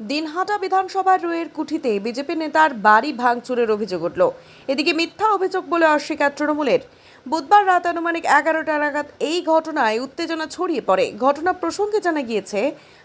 দিনহাটা বিধানসভার রোয়ের কুঠিতে বিজেপি নেতার বাড়ি ভাঙচুরের অভিযোগ উঠল। এদিকে মিথ্যা অভিযোগ বলে অস্বীকার তৃণমূলের। বুধবার রাত আনুমানিক এগারোটা নাগাদ এই ঘটনায় উত্তেজনা ছড়িয়ে পড়ে। ঘটনা প্রসঙ্গে জানা গিয়েছে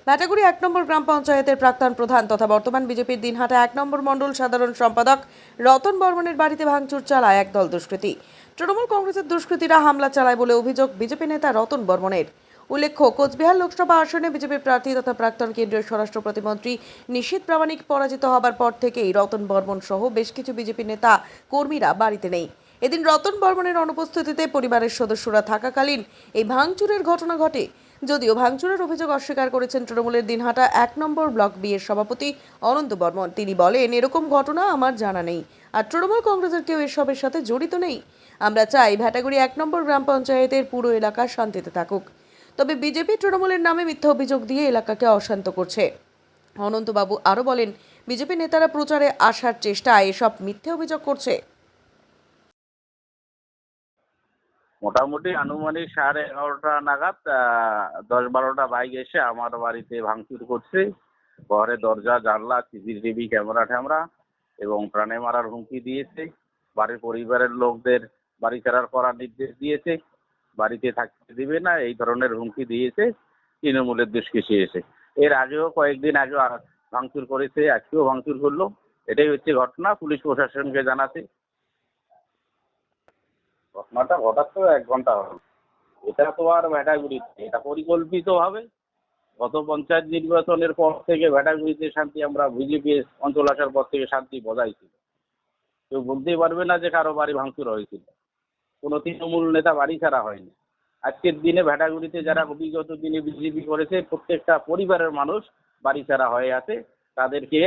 ব্যাটাগুড়ি এক নম্বর গ্রাম পঞ্চায়েতের প্রাক্তন প্রধান তথা বর্তমান বিজেপির দিনহাটা এক নম্বর মণ্ডল সাধারণ সম্পাদক রতন বর্মনের বাড়িতে ভাঙচুর চালায় একদল দুষ্কৃতী। তৃণমূল কংগ্রেসের দুষ্কৃতীরা হামলা চালায় বলে অভিযোগ বিজেপি নেতা রতন বর্মনের। উল্লেখ্য, কোচবিহার লোকসভা আসনে বিজেপি প্রার্থী তথা প্রাক্তন কেন্দ্রীয় স্বরাষ্ট্র প্রতিমন্ত্রী নিশীত প্রামাণিক পরাজিত হবার পর থেকেই রতন বর্মন সহ বেশ কিছু বিজেপি নেতা কর্মীরা বাড়িতে নেই। এদিন রতন বর্মনের অনুপস্থিতিতে পরিবারের সদস্যরা থাকাকালীন এই ভাঙচুরের ঘটনা ঘটে। যদিও ভাঙচুরের অভিযোগ অস্বীকার করেছেন তৃণমূলের দিনহাটা এক নম্বর ব্লক বি এর সভাপতি অনন্ত বর্মন। তিনি বলেন, এরকম ঘটনা আমার জানা নেই। আর তৃণমূল কংগ্রেসের কেউ এসবের সাথে জড়িত নেই। আমরা চাই ভ্যাটাগুড়ি এক নম্বর গ্রাম পঞ্চায়েতের পুরো এলাকা শান্তিতে থাকুক। তবে বিজেপি তৃণমূলের নামে মিথ্যা অভিযোগ দিয়ে এলাকাকে অশান্ত করছে। অনন্তবাবু আরও বলেন, বিজেপি নেতারা প্রচারে আসার চেষ্টায় এসব মিথ্যে অভিযোগ করছে। মোটামুটি আনুমানিক সাড়ে এগারোটা নাগাদ দশ বারোটা বাইক এসে আমার বাড়িতে ভাঙচুর করছে। ঘরে দরজা, জানলা, সিসিটিভি, ক্যামেরা ট্যামেরা এবং প্রাণে মারার হুমকি দিয়েছে। বাড়ির পরিবারের লোকদের বাড়ি ছাড়ার করার নির্দেশ দিয়েছে। বাড়িতে থাকতে দিবে না, এই ধরনের হুমকি দিয়েছে, তৃণমূলের দুষ্কৃষি এসে। এর আগেও কয়েকদিন আগে ভাঙচুর করেছে, আজকেও ভাঙচুর করল। এটাই হচ্ছে ঘটনা, পুলিশ প্রশাসনকে জানাতে। ঘটনাটা ঘটার তো এক ঘণ্টা হলো এটা তো আর ভ্যাটাগুড়িতে এটা পরিকল্পিতভাবে। গত পঞ্চায়েত নির্বাচনের পর থেকে ভ্যাটাগুড়িতে শান্তি আমরা বিজেপি অঞ্চল আসার পর থেকে শান্তি বজায় ছিল। কেউ বলতেই পারবে না যে কারও বাড়ি ভাঙচুর হয়েছিল। কোনো তৃণমূল নেতা বাড়ি ছাড়া হয়নি। আজকের দিনে ভ্যাটাগুড়িতে যারা বিগত দিনে বিজেপি করেছে প্রত্যেকটা পরিবারের মানুষ বাড়ি ছাড়া হয়ে আছে। তাদেরকে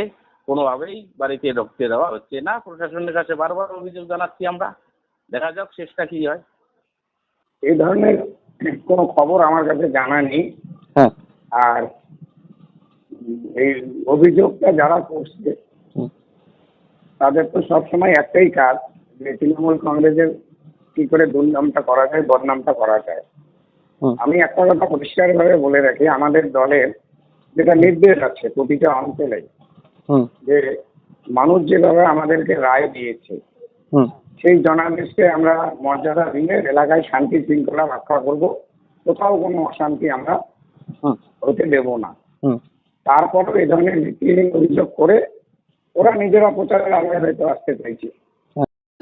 কোনোভাবেই বাড়িতে ঢুকতে দেওয়া হচ্ছে না। প্রশাসনের কাছে বারবার অভিযোগ জানাচ্ছি আমরা। দেখা যাক শেষটা কি হয়। এই ধরনের কোনো খবর আমার কাছে জানা নেই। হ্যাঁ। আর এই অভিযোগটা যারা করছে তাদের তো সবসময় একটাই কাজ যে তৃণমূল কংগ্রেসের কি করে দুর্নামটা করা যায় বদনামটা করা যায়। আমি একটা কথা পরিষ্কারভাবে বলে রাখি আমাদের দলের যেটা নির্দেশ আছে প্রতিটা অঞ্চলে যে মানুষ যেভাবে আমাদেরকে রায় দিয়েছে সেই জনাদেশকে আমরা মর্যাদা দিয়ে এলাকায় শান্তি শৃঙ্খলা রক্ষা করব কোথাও কোনো অশান্তি আমরা হতে দেব না। তারপরও এই ধরনের ভিত্তিহীন অভিযোগ করে ওরা নিজেরা প্রচারের আগে হয়তো আসতে চাইছে।